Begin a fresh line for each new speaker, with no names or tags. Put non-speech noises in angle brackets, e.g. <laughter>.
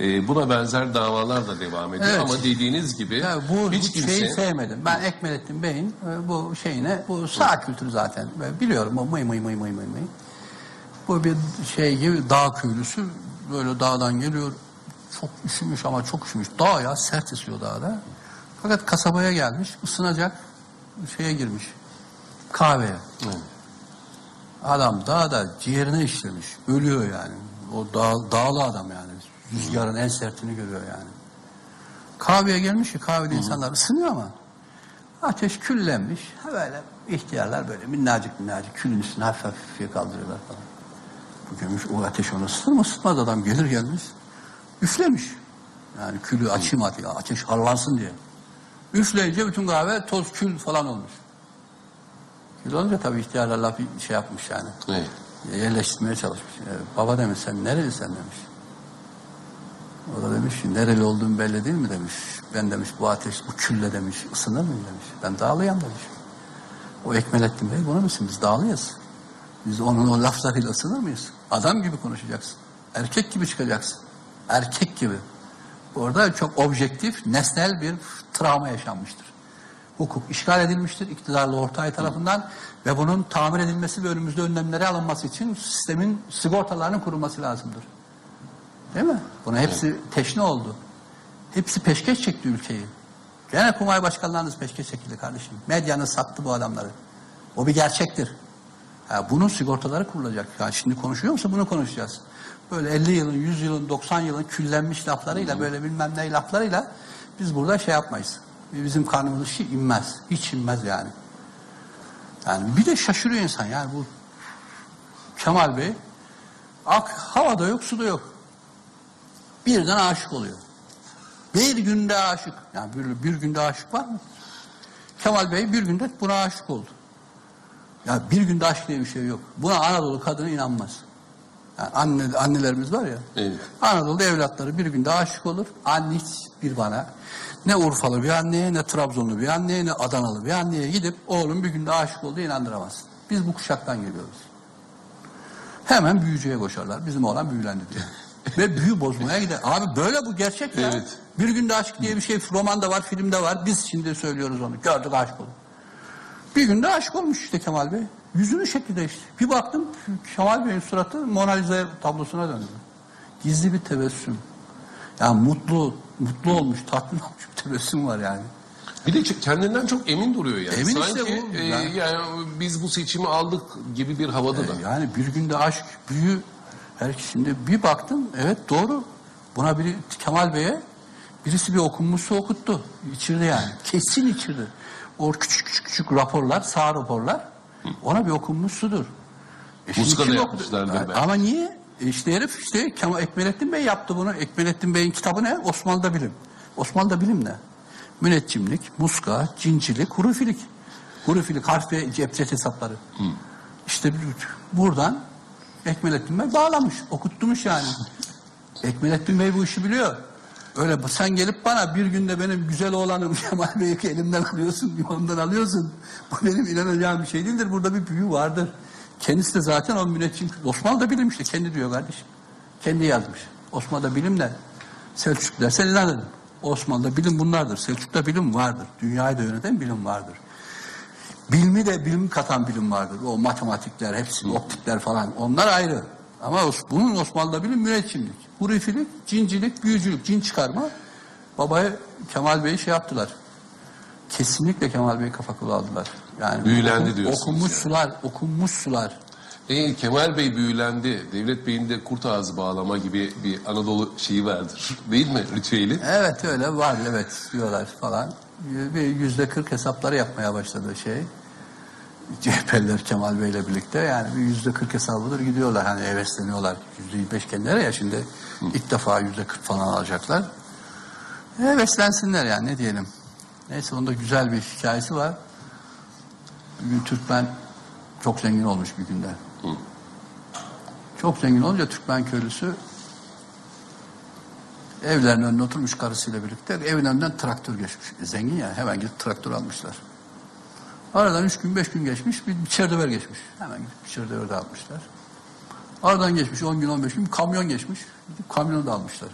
E, buna benzer davalar da devam ediyor
Evet.
ama dediğiniz gibi
Ya bu,
hiç kimse
şeyi sevmedim. Ben Ekmelettin Bey'in e, bu şeyine, bu sağ kültürü zaten. Biliyorum o mıy mıy mıy mıy mıy mıy. Bu bir şey gibi dağ köylüsü böyle dağdan geliyor. Çok üşümüş ama çok üşümüş. Dağ ya sert esiyor dağda. Fakat kasabaya gelmiş, ısınacak şeye girmiş. Kahveye.
Evet.
Adam dağda ciğerine işlemiş. Ölüyor yani. O dağ, dağlı adam yani. Rüzgarın en sertini görüyor yani. Kahveye gelmiş ki kahvede insanlar ısınıyor ama ateş küllenmiş. Böyle ihtiyarlar böyle minnacık minnacık külün üstüne hafif hafif kaldırıyorlar falan. Bu görmüş o ateş onu ısıtır mı ısıtmaz adam gelir gelmiş. Üflemiş. Yani külü açayım hadi ya, ateş harlansın diye. Üfleyince bütün kahve toz kül falan olmuş. Kül olunca tabii ihtiyarlar lafı şey yapmış yani.
Evet.
Yerleştirmeye çalışmış. E, baba demiş sen nerelisin demiş. O da demiş ki nereli olduğum belli değil mi demiş. Ben demiş bu ateş bu külle demiş ısınır mıyım demiş. Ben dağlıyam demiş. O Ekmelettin Bey bunu musun biz dağlıyız. Biz onun o laflarıyla ısınır mıyız? Adam gibi konuşacaksın. Erkek gibi çıkacaksın. Erkek gibi. Orada çok objektif, nesnel bir travma yaşanmıştır. Hukuk işgal edilmiştir iktidarlı Ortay tarafından ve bunun tamir edilmesi ve önümüzde önlemleri alınması için sistemin sigortalarının kurulması lazımdır. Değil mi? Buna hepsi teşne oldu. Hepsi peşkeş çekti ülkeyi. Gene kumay başkanlarınız peşkeş çekildi kardeşim. Medyanız sattı bu adamları. O bir gerçektir. Ha, bunun sigortaları kurulacak. Yani şimdi konuşuyor musun? Bunu konuşacağız. Böyle 50 yılın, 100 yılın, 90 yılın küllenmiş laflarıyla, böyle bilmem ne laflarıyla biz burada şey yapmayız. Bizim karnımız şey inmez. Hiç inmez yani. Yani bir de şaşırıyor insan yani bu Kemal Bey ak, havada yok, suda yok. Birden aşık oluyor. Bir günde aşık. Yani bir, bir günde aşık var mı? Kemal Bey bir günde buna aşık oldu. Ya bir günde aşk diye bir şey yok. Buna Anadolu kadını inanmaz. Yani anne, annelerimiz var ya.
Evet.
Anadolu'da evlatları bir günde aşık olur. Anne hiç bir bana ne Urfalı bir anneye ne Trabzonlu bir anneye ne Adanalı bir anneye gidip oğlum bir günde aşık oldu inandıramazsın. Biz bu kuşaktan geliyoruz. Hemen büyücüye koşarlar. Bizim oğlan büyülendi diye. Ve büyü bozmaya gider. Abi böyle bu gerçek ya.
Evet.
Bir günde aşk diye bir şey romanda var, filmde var. Biz şimdi söylüyoruz onu. Gördük aşık olduk. Bir günde aşık olmuş işte Kemal Bey. Yüzünün şekli değişti. Bir baktım Kemal Bey'in suratı Mona Lisa tablosuna döndü. Gizli bir tebessüm. Yani mutlu, mutlu olmuş, tatmin <laughs> olmuş bir tebessüm var yani.
Bir de kendinden çok emin duruyor yani.
Emin
Sanki
işte bu.
e,
Yani-
yani biz bu seçimi aldık gibi bir havada da.
Yani bir günde aşk, büyü. Şimdi bir baktım, evet doğru. Buna biri Kemal Bey'e birisi bir okunmuş su okuttu. İçirdi yani. Kesin içirdi. O küçük küçük küçük raporlar, sağ raporlar ona bir okunmuş sudur. E
Muska da yapmışlardır belki.
Ama niye? E işte herif işte Kemal Ekmelettin Bey yaptı bunu. Ekmelettin Bey'in kitabı ne? Osmanlı'da bilim. Osmanlı'da bilim ne? Müneccimlik, muska, cincilik, hurufilik. Hurufilik, harf ve cebcet hesapları. İşte bir- buradan Ekmelettin Bey bağlamış, okutturmuş yani. Ekmelettin Bey bu işi biliyor. Öyle sen gelip bana bir günde benim güzel oğlanım <laughs> Kemal Bey'i elimden alıyorsun, limamdan alıyorsun. Bu benim inanacağım bir şey değildir. Burada bir büyü vardır. Kendisi de zaten o müneccim. Osmanlı'da bilim işte. Kendi diyor kardeşim. Kendi yazmış. Osmanlı'da bilim ne? Selçuk dersen inanırım. Osmanlı'da bilim bunlardır. Selçuk'ta bilim vardır. Dünyayı da yöneten bilim vardır. Bilmi de bilim katan bilim vardır. O matematikler, hepsi, optikler falan. Onlar ayrı. Ama bunun Osmanlı'da bilim müneccimlik. Hurifilik, cincilik, büyücülük, cin çıkarma. Babaya Kemal Bey'i şey yaptılar. Kesinlikle Kemal Bey'i kafa kulağı aldılar. Yani
Büyülendi
oku-
diyorsunuz
Okunmuş
yani.
sular, okunmuş sular.
E, Kemal Bey büyülendi. Devlet Bey'in de kurt ağzı bağlama gibi bir Anadolu şeyi vardır. Değil mi ritüeli?
Evet öyle var evet diyorlar falan. Bir yüzde kırk hesapları yapmaya başladı şey. CHP'liler Kemal Bey'le birlikte yani bir yüzde kırk hesabıdır gidiyorlar hani hevesleniyorlar. Yüzde yirmi beş kendileri ya şimdi ilk defa yüzde kırk falan alacaklar. Heveslensinler yani ne diyelim. Neyse onda güzel bir hikayesi var. Bir gün Türkmen çok zengin olmuş bir günde. Çok zengin olunca Türkmen köylüsü Evlerin önüne oturmuş karısıyla birlikte. Evin önünden traktör geçmiş. Zengin ya hemen gidip traktör almışlar. Aradan üç gün beş gün geçmiş bir çerdöver geçmiş. Hemen gidip bir çerdöver de almışlar. Aradan geçmiş on gün on beş gün kamyon geçmiş. Gidip kamyonu da almışlar.